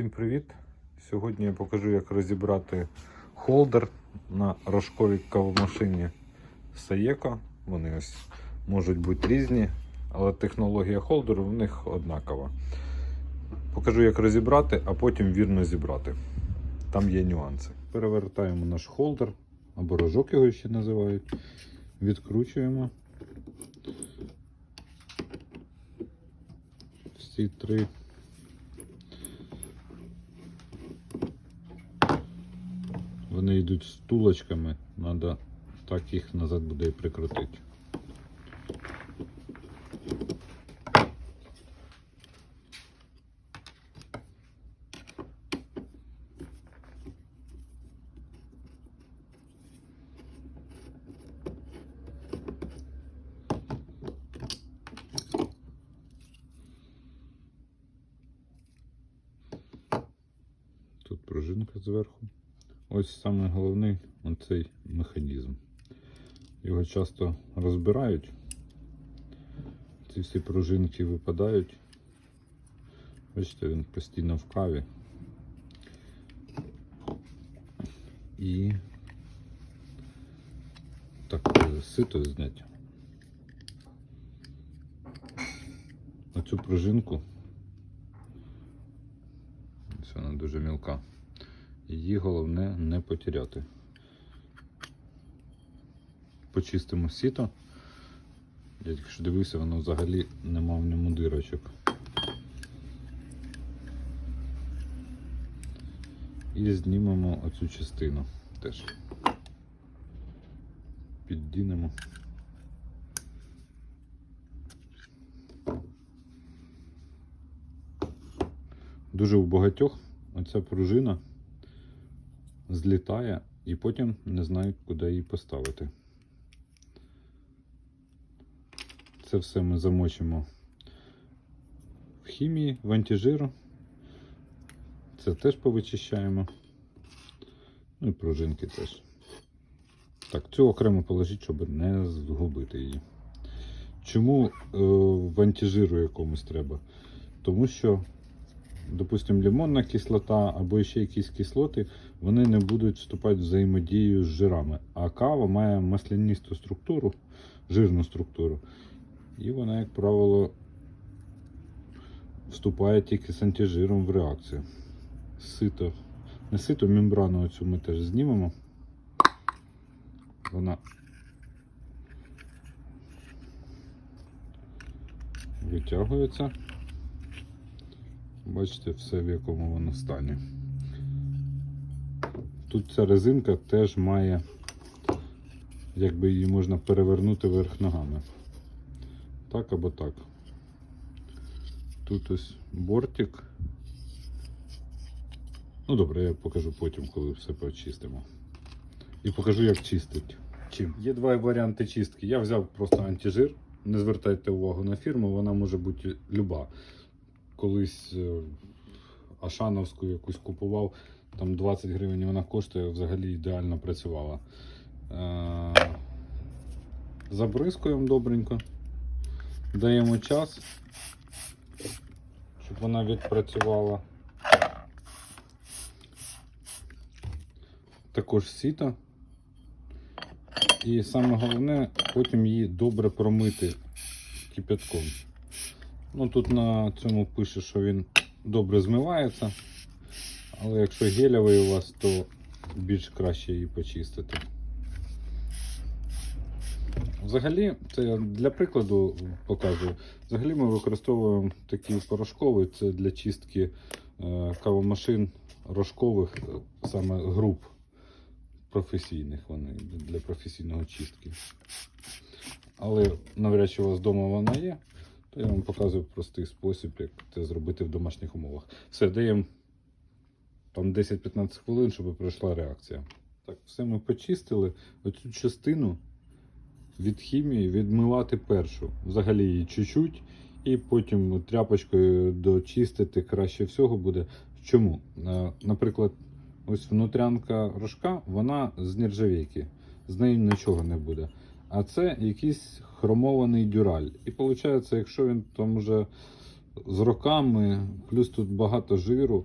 Всім привіт! Сьогодні я покажу, як розібрати холдер на рожковій кавомашині Saeco. Вони ось можуть бути різні, але технологія холдеру в них однакова. Покажу, як розібрати, а потім вірно зібрати. Там є нюанси. Перевертаємо наш холдер, або рожок його ще називають. Відкручуємо. Всі три Вони йдуть з тулочками, треба так їх назад буде і прикрутити. Тут пружинка зверху. Ось саме головний оцей механізм. Його часто розбирають. Ці всі пружинки випадають. Бачите, він постійно в каві. І так, сито зняти. Оцю пружинку. Ось вона дуже мілка. Її головне не потеряти. Почистимо сіто. Я тільки дивився, воно взагалі нема в ньому дирочок. І знімемо оцю частину теж. Піддінемо. Дуже у багатьох оця пружина злітає і потім не знають, куди її поставити. Це все ми замочимо в хімії, в антижиру. Це теж повичищаємо. Ну і пружинки теж. Так, цю окремо положіть, щоб не згубити її. Чому е, в антижиру якомусь треба? Тому що допустим, лимонна кислота або ще якісь кислоти, вони не будуть вступати в взаємодію з жирами. А кава має маслянисту структуру, жирну структуру. І вона, як правило, вступає тільки з антижиром в реакцію. Сито. Не сито, мембрану оцю ми теж знімемо. Вона витягується. Бачите, все в якому воно стані. Тут ця резинка теж має, якби її можна перевернути вверх ногами. Так або так. Тут ось бортик. Ну добре, я покажу потім, коли все почистимо. І покажу, як чистить. Чим? Є два варіанти чистки. Я взяв просто антижир. Не звертайте увагу на фірму, вона може бути люба колись е, Ашановську якусь купував, там 20 гривень вона коштує, взагалі ідеально працювала. Е, Забризкуємо добренько, даємо час, щоб вона відпрацювала. Також сіто. І саме головне, потім її добре промити кипятком. Ну тут на цьому пише, що він добре змивається, але якщо гелевий у вас, то більш краще її почистити. Взагалі, це я для прикладу показую. Взагалі ми використовуємо такий порошковий, це для чистки е, кавомашин рожкових, е, саме груп професійних, вони для професійного чистки. Але навряд чи у вас вдома вона є. То я вам показую простий спосіб, як це зробити в домашніх умовах. Все, даємо там 10-15 хвилин, щоб пройшла реакція. Так, все ми почистили. Оцю частину від хімії відмивати першу. Взагалі її чуть-чуть, і потім тряпочкою дочистити краще всього буде. Чому? Е, Наприклад, ось внутрянка рожка, вона з нержавійки, з нею нічого не буде. А це якийсь хромований дюраль. І виходить, якщо він там вже з роками, плюс тут багато жиру,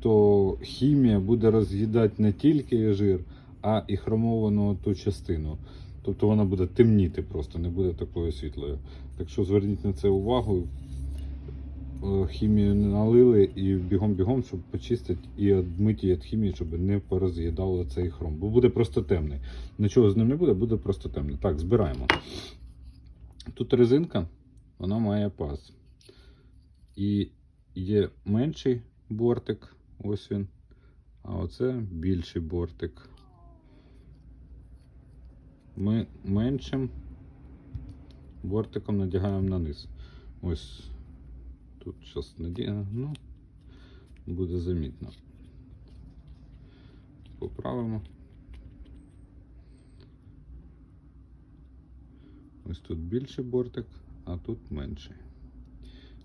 то хімія буде роз'їдати не тільки жир, а і хромовану ту частину. Тобто вона буде темніти просто, не буде такою світлою. Так що зверніть на це увагу. Е, Хімію налили і бігом-бігом, щоб почистити і відмити від хімії, щоб не пороз'їдало цей хром. Бо буде просто темний. Нічого з ним не буде, буде просто темний. Так, збираємо. Тут резинка, вона має паз. І є менший бортик, ось він. А оце більший бортик. Ми меншим бортиком надягаємо на низ. Ось тут зараз надягну, буде замітно. Поправимо. Ось тут більший бортик, а тут менший.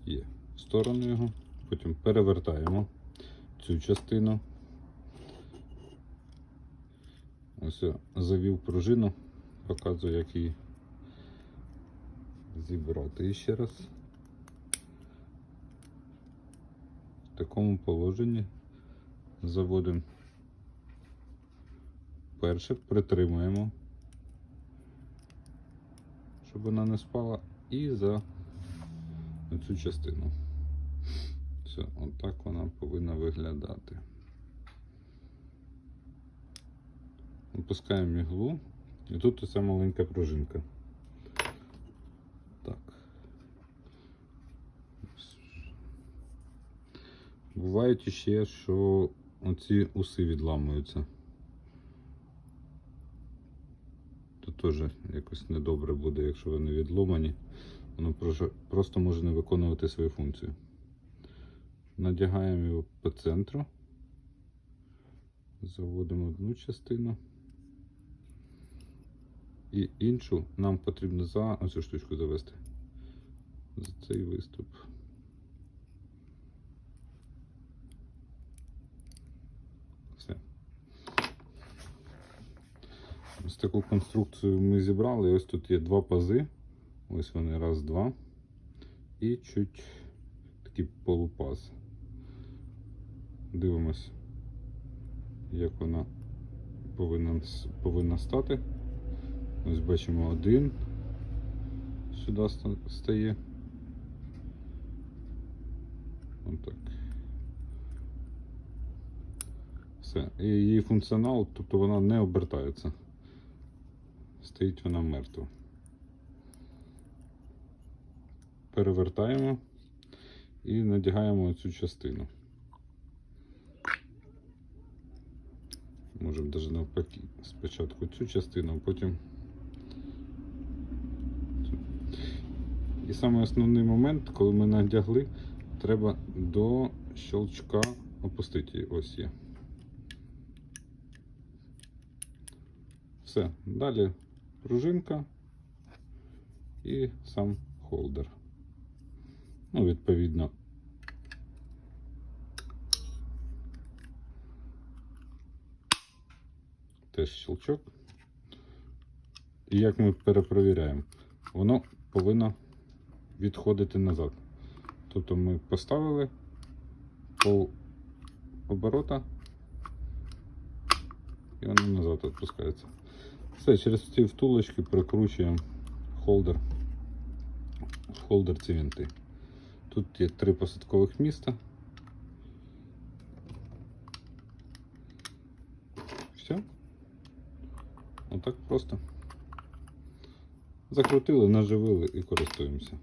Є. Сторону його. Потім перевертаємо цю частину. Ось завів пружину, показую, як її зібрати ще раз. В такому положенні заводимо перше, притримуємо, щоб вона не спала, і за цю частину. Все, отак вона повинна виглядати. Опускаємо іглу. І тут оця маленька пружинка. Так. Бувають іще, що оці уси відламуються. Тут теж якось недобре буде, якщо вони відломані. Воно просто може не виконувати свою функцію. Надягаємо його по центру. Заводимо одну частину. І іншу нам потрібно за оцю штучку завести. За цей виступ. Все. Ось таку конструкцію ми зібрали. Ось тут є два пази. Ось вони раз, два. І чуть такий полупаз. Дивимось, як вона повинна, повинна стати. Ось бачимо один. Сюди ста- стає. Отак. Все. І її функціонал, тобто вона не обертається. Стоїть вона мертва. Перевертаємо і надягаємо цю частину. Можемо навіть навпаки. Спочатку цю частину, а потім. І саме основний момент, коли ми надягли, треба до щелчка опустити. Ось є. Все. Далі пружинка і сам холдер. Ну, відповідно. Теж щелчок. І як ми перепровіряємо, воно повинно відходити назад. Тобто ми поставили пол оборота і воно назад відпускається. Все, через ці втулочки прикручуємо холдер. Холдер ці вінти. Тут є три посадкових міста. Все. Отак просто. Закрутили, наживили і користуємося.